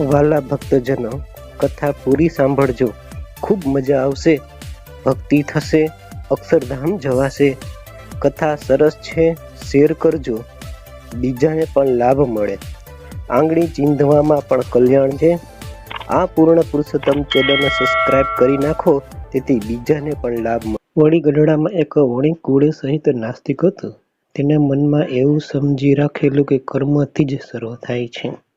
વાલા ભક્તજનો કથા પૂરી સાંભળજો. ખૂબ મજા આવશે. ભક્તિ થશે. અક્ષરધામ જવાશે. કથા સરસ છે. શેર કરજો. બીજાને પણ લાભ મળે. આંગળી ચીંધવામાં પણ કલ્યાણ છે. આ પૂર્ણ પુરુષોત્તમ ચેનલને સબસ્ક્રાઇબ કરી નાખો. તેથી બીજાને પણ લાભ મળે. વળી ગઢડામાં એક વણી કુળે સહિત નાસ્તિક હતો. તેને મનમાં એવું સમજી રાખેલું કે કર્મથી જ શરૂ થાય છે.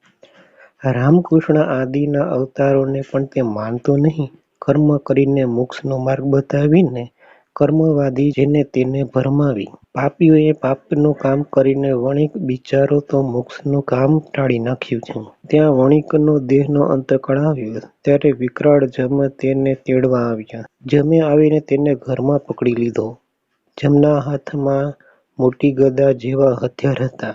રામકૃષ્ણ આદિના અવતારોને પણ તે માનતો નહીં. કર્મ કરીને મોક્ષનો માર્ગ બતાવીને કર્મવાદી જેને તેને ભરમાવી. પાપીઓએ પાપનું કામ કરીને વણિક બિચારો તો મોક્ષનું કામ ટાળી નાખ્યું છે. ત્યાં વણિકનો દેહનો અંત આવ્યો ત્યારે વિકરાળ જમ તેને તેડવા આવ્યા. જમે આવીને તેને ઘરમાં પકડી લીધો. જમના હાથમાં મોટી ગદા જેવા હથિયાર હતા.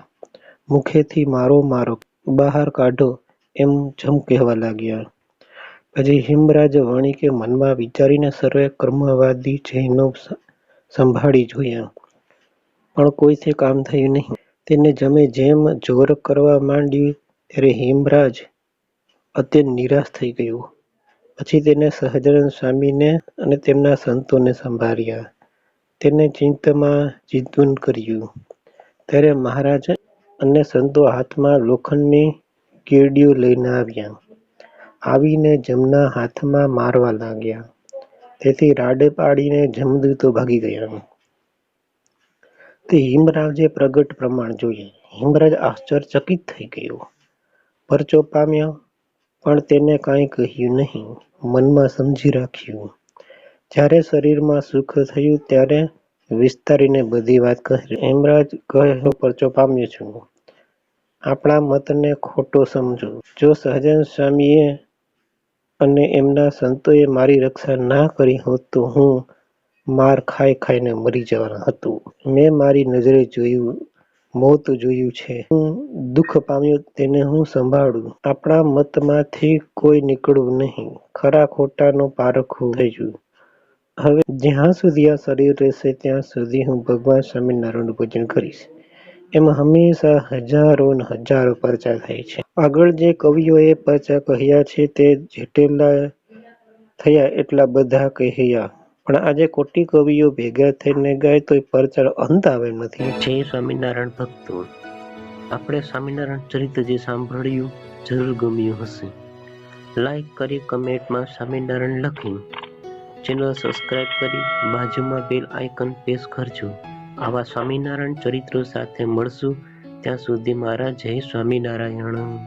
મુખેથી મારો મારો બહાર કાઢો. એમ જમ કહેવા લાગ્યા. પછી હિમરાજ વણિકે મનમાં વિચારીને સર્વે કર્મવાદી જૈનો સંભાળી જોયા. પણ કોઈથી કામ થયું નહીં. તેને જમે જેમ જોર કરવા માંડ્યું, ત્યારે હિમરાજ અત્યંત નિરાશ થઈ ગયો. પછી તેને સહજાનંદ સ્વામીને અને તેમના સંતોને સંભાળ્યા. તેને ચિંતમાં ચિંતન કર્યું. ત્યારે મહારાજ અને સંતો હાથમાં લોખંડની કેડીઓ લઈને આવ્યા. આવીને જમના હાથમાં મારવા લાગ્યા. તેથી રાડે પાડીને જમદૂતો ભાગી ગયા. તે હિમરાજે પ્રગટ પ્રમાણ જોઈએ હિમરાજ આશ્ચર્યચકિત થઈ ગયો. પરચો પામ્યો, પણ તેને કાંઈ કહ્યું નહીં. મનમાં સમજી રાખ્યું. જ્યારે શરીરમાં સુખ થયું, ત્યારે વિસ્તારીને બધી વાત કહી. હિમરાજ કહે પરચો પામ્યો છું. આપણા મતને ખોટો સમજો. જો સહજન સ્વામીએ અને એમના સંતોએ મારી રક્ષા ના કરી હોત તો હું માર ખાઈ ખાઈને મરી જવાનું હતું. મેં મારી નજરે જોયું, મોત જોયું છે. હું દુઃખ પામ્યું તેને હું સંભાળું. આપણા મતમાંથી કોઈ નીકળવું નહીં. ખરા ખોટાનું પારખું થયું હવે જ્યાં સુધી આ શરીર રહેશે ત્યાં સુધી હું ભગવાન સ્વામિનારાયણનું ભજન કરીશ. એમ હંમેશા હજારો ને હજારો પરચા થાય છે. આગળ જે કવિઓએ પરચા કહ્યા છે તે જેટલા થયા એટલા બધા કહ્યા. પણ આજે કોટી કવિઓ ભેગા થઈને ગાય તો પરચાનો અંત આવે નથી. જય સ્વામિનારાયણ ભક્તો. આપણે સ્વામિનારાયણ ચરિત્ર જે સાંભળ્યું જરૂર ગમ્યું હશે. લાઈક કરી કમેન્ટમાં સ્વામિનારાયણ લખી ચેનલ સબસ્ક્રાઇબ કરી, બાજુમાં બેલ આઇકન પ્રેસ કરજો. આવા સ્વામિનારાયણ ચરિત્રો સાથે મળશું. ત્યાં સુધી મારા જય સ્વામિનારાયણ.